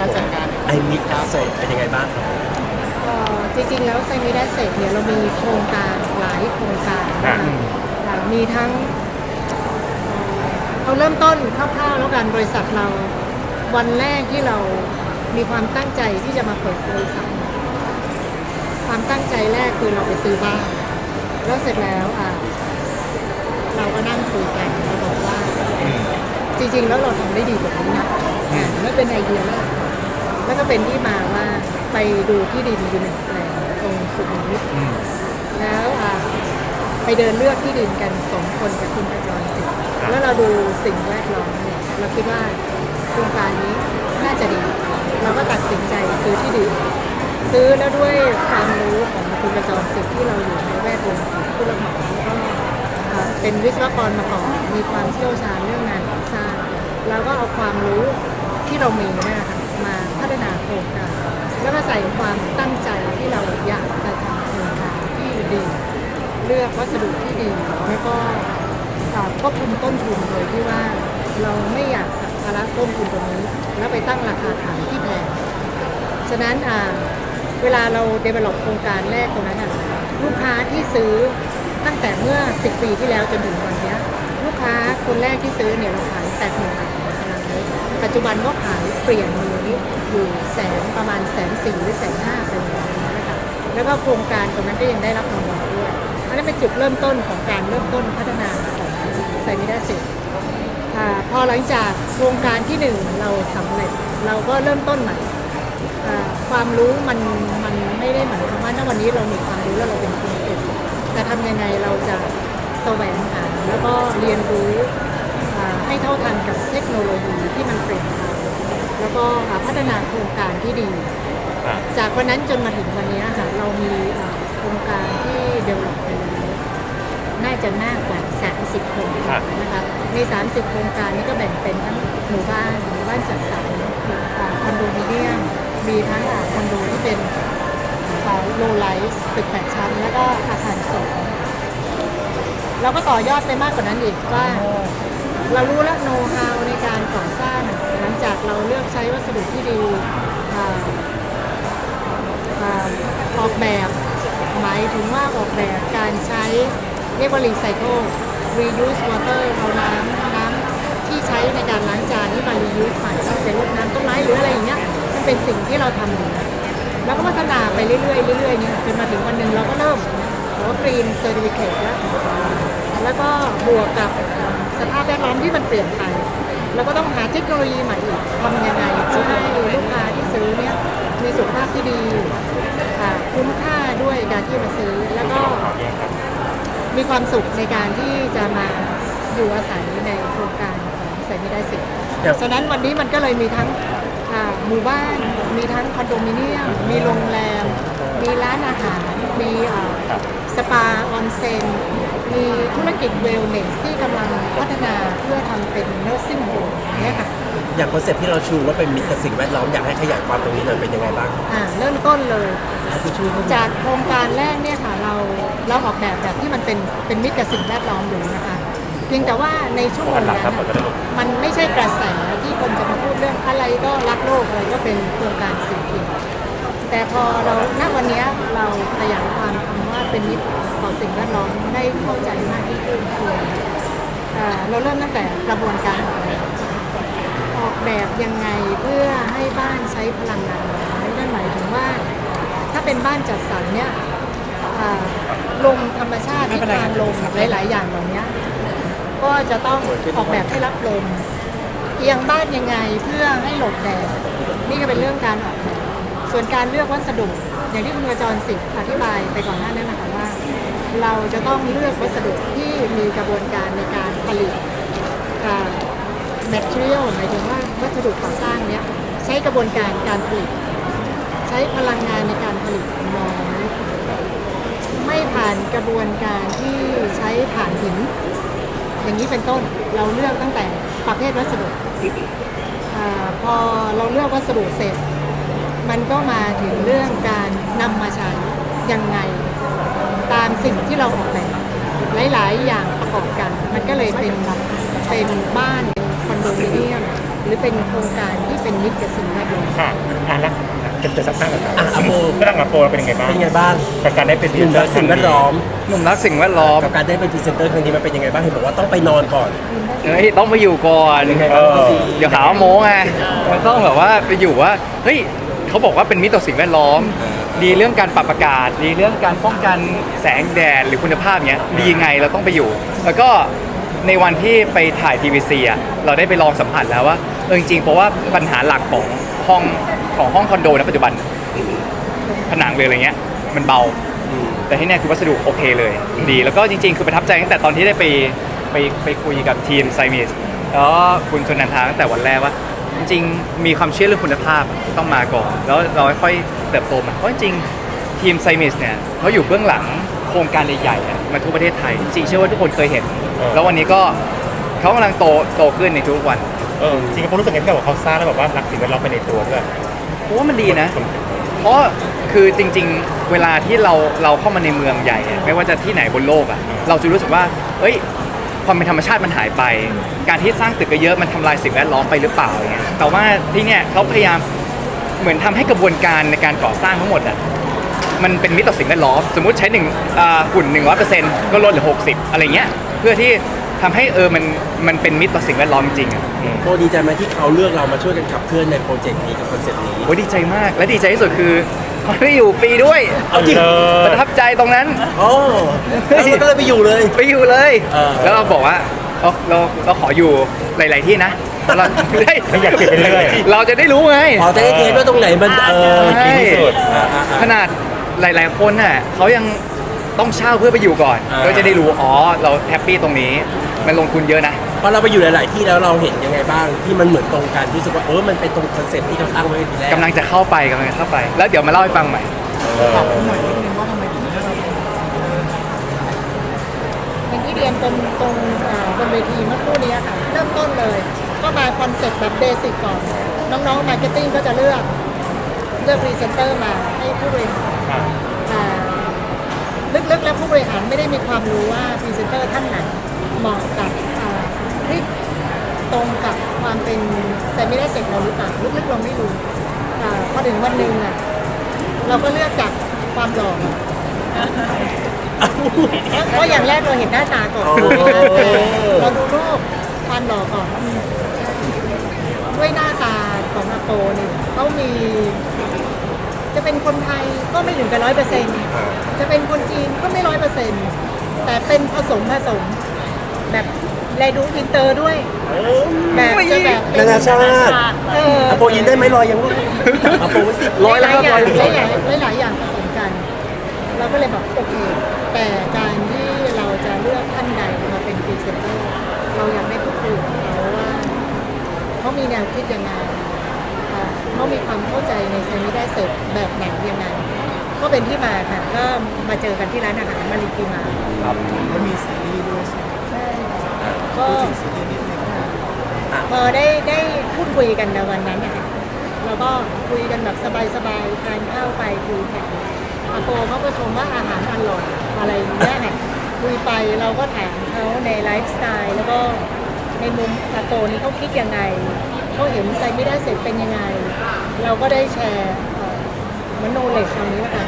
การจัดการไอมิสเซเป็นยังไงบ้างครับเอ่อจริงๆแล้วไซมิดัสเซเนี่ยเรามีโครงการหลายโครงการนะคะค่ะมีทั้งเอ่อเอาเริ่มต้นคร่าวๆแล้วกันบริษัทเราวันแรกที่เรามีความตั้งใจที่จะมาเปิดบริษัท ความตั้งใจแรกคือเราไปซื้อบ้านแล้วเสร็จแล้วอะเราก็นั่งคุยกันเราบอกว่า จริงๆแล้วเราทำได้ดีกว่านี้นะอ่าไม่เป็นไอเดียแรกก่อน แล้วก็เป็นที่มาว่าไปดูที่ดินอยู่หนึ่งแปลงตรงสุขุมวิทแล้วอ่าไปเดินเลือกที่ดินกันสองคนกับคุณประจรสิทธิ์แล้วเราดูสิ่งแวดล้อมเนี่ยเราคิดว่าโครงการนี้น่าจะดี เราก็ตัดสินใจซื้อที่ดิน ซื้อแล้วด้วยความรู้ของคุณประจรสิทธิ์ที่เราอยู่ในแวดวงของผู้รับเหมาแล้วก็อ่าเป็นวิศวกรมาก่อนมีความเชี่ยวชาญเรื่องงานก่อสร้างเราก็เอาความรู้ที่เรามีเนยนะคะมา พัฒนาโครงการแล้วก็ใส่ความตั้งใจที่เราอยากจะทำโครงการที่ดี เลือกวัสดุที่ดีแล้วก็ควบคุมต้นทุนโดยที่ว่าเราไม่อยากผลักภาระต้นทุนตรงนี้ แล้วไปตั้งราคาขายที่แพงฉะนั้นอ่าเวลาเรา develop โครงการแรกตรงนั้นอะลูกค้าที่ซื้อตั้งแต่เมื่อ 10 ปีที่แล้วจนถึงวันนี้ลูกค้าคนแรกที่ซื้อเนี่ยเราขาย8 0 0 0 0บาทปัจจุบันก็ายเปลี่ยนมือนี้อยู่แสนประมาณแสนสี่หรือแสนห้าเป็นอย่างนี้นะคะแล้วก็โครงการตรงนั้นก็ยังได้รับรางวัลด้วยอันนั้นเป็นจุดเริ่มต้นของการเริ่มต้นพัฒนาของไซมิดาเซอ่าพอหลังจากโครงการที่หนึ่งเราสำเร็จเราก็เริ่มต้นใหม่อ่าความรู้มันมันไม่ได้หมายความว่าณวันนี้เรามีความรู้แล้วเราเป็นคนเก่งแต่ทำยังไงเราจะแสวงหาแล้วก็เรียนรู้ให้เท่าทันกับเทคโนโลยีที่มันเปลี่ยนไป แล้วก็อ่าพัฒนาโครงการที่ดีจากวันนั้นจนมาถึงวันนี้ค่ะเรามีอ่าโครงการที่เดเวลลอปไปแล้วน่าจะมากกว่า 30 โครงการนะคะใน 30 โครงการนี้ก็แบ่งเป็นทั้งหมู่บ้านหมู่บ้านจัดสรรอ่าคอนโดมิเนียมมีทั้งอ่าคอนโดที่เป็นโลไลท์ตึกแปดชั้น แล้วก็อาคารสูงเราก็ต่อยอดไปมากกว่านั้นอีกว่า เรารู้แล้วโน้ตฮาวในการก่อสร้าง หลังจากเราเลือกใช้วัสดุที่ดีอ่าอ่าออกแบบหมายถึงว่าออกแบบการใช้เรียกว่ารีไซเคิล reuse water เอาน้ำน้ำที่ใช้ในการล้างจานที่มา reuse ใหม่เป็นรดน้ำต้นไม้หรืออะไรอย่างเงี้ยมันเป็นสิ่งที่เราทำอยู่แล้วแล้วก็พัฒนาไปเรื่อยๆเรื่อยๆเนี่ยจนมาถึงวันหนึ่งเราก็เริ่มขอ green certificate แล้วแล้วก็บวกกับ สภาพแวดล้อมที่มันเปลี่ยนไปเราก็ต้องหาเทคโนโลยีใหม่อีกทำยังไงเพื่อให้ลูกค้าที่ซื้อเนี่ยมีสุขภาพที่ดีอ่าคุ้มค่าด้วยการที่มาซื้อแล้วก็มีความสุขในการที่จะมาอยู่อาศัยในโครงการของใส่ไม่ได้สิอย่างฉะนั้นวันนี้มันก็เลยมีทั้งหมู่บ้าน มีทั้งคอนโดมิเนียม มีโรงแรม มีร้านอาหาร มีอ่า สปาออนเซ็นมีธุรกิจเวลเนสที่กำลังพัฒนาเพื่อทำเป็นเนอร์ซิ่งโฮมเนี่ยค่ะ อย่างคอนเซ็ปต์ที่เราชูว่าเป็นมิตรกับสิ่งแวดล้อมอยากให้ขยายความตรงนี้หน่อยเป็นยังไงบ้างครับอ่าเริ่มต้นเลยคุณชูจากโครงการแรกเนี่ยค่ะเราเราออกแบบแบบที่มันเป็นเป็นมิตรกับสิ่งแวดล้อมอยู่นะคะเพียงแต่ว่าในช่วงเวลานั้นน่ะมันไม่ใช่กระแสที่คนจะมาพูดเรื่องอะไรก็รักโลกอะไรก็เป็นโครงการสิ่งเดียว แต่พอเราณวันนี้เราขยายความคำว่าเป็นมิตรต่อสิ่งแวดล้อมได้เข้าใจมากยิ่งขึ้นคือเราเริ่มตั้งแต่กระบวนการออกแบบออกแบบยังไงเพื่อให้บ้านใช้พลังงานน้อยนั่นหมายถึงว่า ถ้าเป็นบ้านจัดสรรเนี่ยลมธรรมชาติที่กางลมหลาย ๆ อย่างเหล่านี้ก็จะต้องออกแบบให้รับลมเอียงบ้านยังไงเพื่อให้หลบแดดนี่ก็เป็นเรื่องการออกแบบ ส่วนการเลือกวัสดุอย่างที่คุณกระจรสิทธิ์อธิบายไปก่อนหน้านั้นนะคะว่า เราจะต้องเลือกวัสดุที่มีกระบวนการในการผลิตอ่า material หมายถึงว่าวัสดุก่อสร้างเนี้ยใช้กระบวนการการผลิต ใช้พลังงานในการผลิตน้อยไม่ผ่านกระบวนการที่ใช้ถ่านหิน อย่างนี้เป็นต้นเราเลือกตั้งแต่ประเภทวัสดุอพอเราเลือกวัสดุเสร็จ มันก็มาถึงเรื่องการนำมาใช้ยังไง ตามสิ่งที่เราออกแบบหลาย ๆ อย่างประกอบกัน มันก็เลยเป็นเป็นบ้านเป็นคอนโดมิเนียมหรือเป็นโครงการที่เป็นมิตรกับสิ่งแวดล้อมค่ะอะแล้วจะจะสักพักก่อนครับอะอโปเรื่องอโปเป็นยังไงบ้างเป็นยังไงบ้างกับการได้เป็นหนุ่มรักสิ่งแวดล้อมหนุ่มรักสิ่งแวดล้อมกับการได้เป็นพรีเซนเตอร์ครั้งนี้มันเป็นยังไงบ้างเห็นบอกว่าต้องไปนอนก่อนเฮ้ยต้องไปอยู่ก่อนยังไงเอบ้างอพี่เดี๋ยวหาว่าโม้ไงมันต้องแบบว่าไปอยู่ว่าเฮ้ย เขาบอกว่าเป็นมิตรต่อสิ่งแวดล้อม ดีเรื่องการปรับอากาศ ดีเรื่องการป้องกันแสงแดดหรือคุณภาพเนี้ยดียังไงเราต้องไปอยู่ แล้วก็ในวันที่ไปถ่ายทีวีซีอะเราได้ไปลองสัมผัสแล้วว่าเออจริงๆเพราะว่าปัญหาหลักของห้องของห้องคอนโดในปัจจุบัน ผนังเลยอะไรเงี้ย มันเบา แต่ที่เนี่ยคือวัสดุโอเคเลย ดีแล้วก็จริง ๆ คือประทับใจตั้งแต่ตอนที่ได้ไปไปไปคุยกับทีมไซมิสแล้วคุณชนนันทาตั้งแต่วันแรกว่า จริงๆ มีความเชื่อเรื่องคุณภาพต้องมาก่อน แล้วเราค่อยๆเติบโตมาเพราะจริงๆทีมไซมิสเนี่ยเขาอยู่เบื้องหลังโครงการใหญ่ๆอะมาทั่วประเทศไทย จริงๆเชื่อว่าทุกคนเคยเห็น แล้ววันนี้ก็เขากำลังโตโตขึ้นในทุกวันเออจริงๆผมรู้สึกไงที่แบบว่าเขาสร้างแล้วแบบว่ารักสิ่งแวดล้อมไปในตัวด้วยผมว่ามันดีนะ เพราะคือจริง ๆ เวลาที่เราเราเข้ามาในเมืองใหญ่อะไม่ว่าจะที่ไหนบนโลกอะเราจะรู้สึกว่า เอ้ย ความเป็นธรรมชาติมันหายไป การที่สร้างตึกเยอะๆมันทำลายสิ่งแวดล้อมไปหรือเปล่าอย่างเงี้ยแต่ว่าที่เนี่ยเขาพยายามเหมือนทำให้กระบวนการในการก่อสร้างทั้งหมดอะมันเป็นมิตรต่อสิ่งแวดล้อมสมมุติใช้หนึ่งอ่าฝุ่นหนึ่งร้อยเปอร์เซ็นต์ก็ลดเหลือหกสิบอะไรเงี้ยเพื่อที่ ทำให้เออมันมันเป็นมิตรต่อสิ่งแวดล้อมจริงๆอะโปดีใจไหมที่เขาเลือกเรามาช่วยกันขับเคลื่อนในโปรเจกต์นี้กับคอนเซ็ปต์นี้ โอ้ยดีใจมากและดีใจที่สุดคือเขาได้อยู่ฟรีด้วยเอาจริง เออ ประทับใจตรงนั้นอ๋อแล้วมันก็เลยไปอยู่เลย ไปอยู่เลย เออ แล้วเราบอกว่าเราเราเราขออยู่หลาย ๆ ที่นะแล้วเราได้ไม่อยากเก็บไปเรื่อย เราจะได้รู้ไง อ๋อแต่ได้เทสว่าตรงไหนมันเออ ใช่ ดีที่สุดอ่าอ่าอ่าขนาดหลาย ๆ คนน่ะเขายัง ต้องเช่าเพื่อไปอยู่ก่อนอ่า ก็จะได้รู้อ๋อเราแฮปปี้ตรงนี้ มันลงทุนเยอะนะ พอเราไปอยู่หลาย ๆ ที่แล้วเราเห็นยังไงบ้างที่มันเหมือนตรงกันรู้สึกว่าเออมันเป็นตรงคอนเซ็ปต์ที่เขาตั้งไว้ทีแรกกำลังจะเข้าไปกำลังจะเข้าไป แล้วเดี๋ยวมาเล่าให้ฟังใหม่อย่างที่เรียนตรงตรงอ่าบนเวทีเมื่อครู่นี้ค่ะ เริ่มต้นเลย ก็มาคอนเซ็ปต์แบบเบสิกก่อน น้องๆมาร์เก็ตติ้งก็จะเลือก เลือกพรีเซนเตอร์มาให้ผู้บริหารอะอ่า ลึกๆแล้วผู้บริหารไม่ได้มีความรู้ว่าพรีเซนเตอร์ท่านไหนเหมาะกับคลิปตรงกับความเป็นเซมิได้เสร็จเราหรือเปล่าลึกๆเราไม่รู้พอถึงวันหนึ่งอะเราก็เลือกจากความหล่อเพราะอย่างแรกเราเห็นหน้าตาก่อนเราดูรูปความหล่อก่อนด้วยหน้าตาของอาโปเนี่ยเขามี จะเป็นคนไทยก็ไม่ถึงกับร้อยเปอร์เซ็นต์อ่าจะเป็นคนจีนก็ไม่ร้อยเปอร์เซ็นต์แต่เป็นผสมผสม แบบแลดูอินเตอร์ด้วยเออแบบจะแบบเป็นานาชาติเอออโปยินได้ไหมรอยยังลูกอโปไว้สิร้อยแล้วครับหลายๆร้ออยย่างแล้วหลายๆหลายๆอย่างผสมกัน เราก็เลยบอกโอเค แต่การที่เราจะเลือกท่านใดมาเป็นพรีเซนเตอร์เราอยากได้พูดคุยกับเขาว่าเขามีแนวคิดยังไงอ่า เขามีความเข้าใจในเซมิได้เสร็จแบบไหนยังไงก็เป็นที่มาค่ะก็มาเจอกันที่ร้านอาหารมาริกีมาครับใช่ก็พอได้ได้พูดคุยกันในวันนั้นนะคะเราก็คุยกันแบบสบายๆทานข้าวไปคุยกันอาโปเขาก็ชมว่าอาหารอร่อยอะไรอย่างเงี้ยเนี่ยคุยไปเราก็ถามเขาในไลฟ์สไตล์แล้วก็ในมุมอาโปนี่เขาคิดยังไง เขาเห็นไซไม่ได้เสร็จเป็นยังไง เราก็ได้แชร์มโนเลจตรงนี้แล้วกัน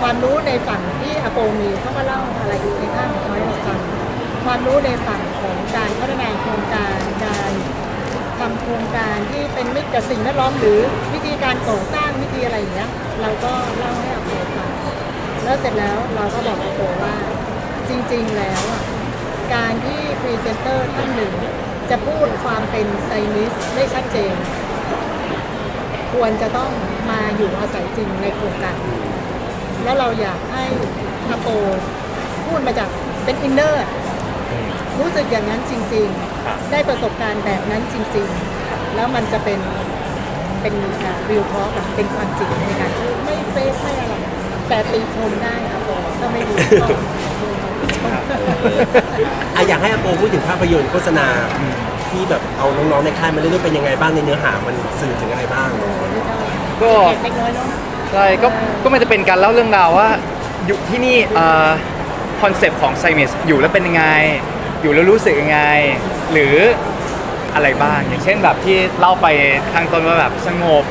ความรู้ในฝั่งที่อาโปมีเขาก็เล่าอะไรอีกในข้างของเขาให้เราฟังความรู้ในฝั่งของการพัฒนาโครงการการทำโครงการที่เป็นมิตรกับสิ่งแวดล้อมหรือวิธีการก่อสร้างวิธีอะไรอย่างเงี้ยเราก็เล่าให้อาโปฟังแล้วเสร็จแล้วเราก็บอกอาโปว่าจริง ๆแล้วอะการที่พรีเซนเตอร์ท่านหนึ่ง จะพูดความเป็นไซนิสได้ชัดเจน ควรจะต้องมาอยู่อาศัยจริงในโครงการแล้วเราอยากให้อาโปพูดมาจากเป็นอินเนอร์รู้สึกอย่างนั้นจริง ๆ ได้ประสบการณ์แบบนั้นจริง ๆ แล้วมันจะเป็นเป็นวิวทอล์กเป็นความจริงในการไม่เฟซไม่อะไรแต่ตีชมได้อาโปถ้าไม่รู้ก็ อะอยากให้อโปพูดถึงภาพยนตร์โฆษณาที่แบบเอาน้องๆในค่ายมาเล่นด้วยเป็นยังไงบ้างในเนื้อหามันสื่อถึงอะไรบ้าง ก็เล็กน้อยเนาะใช่ก็ก็มันจะเป็นการเล่าเรื่องราวว่า อยู่ที่นี่คอนเซปต์ของไซมิสอยู่แล้วเป็นยังไง อยู่แล้วรู้สึกยังไง หรืออะไรบ้าง อย่างเช่นแบบที่เล่าไปข้างต้นว่าแบบสงบ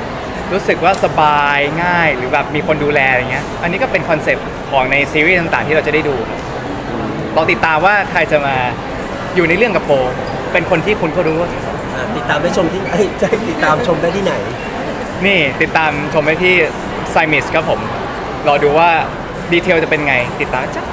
รู้สึกว่าสบายง่าย หรือแบบมีคนดูแลอะไรเงี้ยอันนี้ก็เป็นคอนเซปต์ของในซีรีส์ต่างๆ ที่เราจะได้ดูครับ ลองติดตามว่าใครจะมาอยู่ในเรื่องกับโป เป็นคนที่คุณก็รู้ว่าอ่าติดตามได้ชมที่เอ้ยจะติดตามชมได้ที่ไหน นี่ติดตามชมได้ที่ไซมิสครับผม รอดูว่าดีเทลจะเป็นไง ติดตามจ้า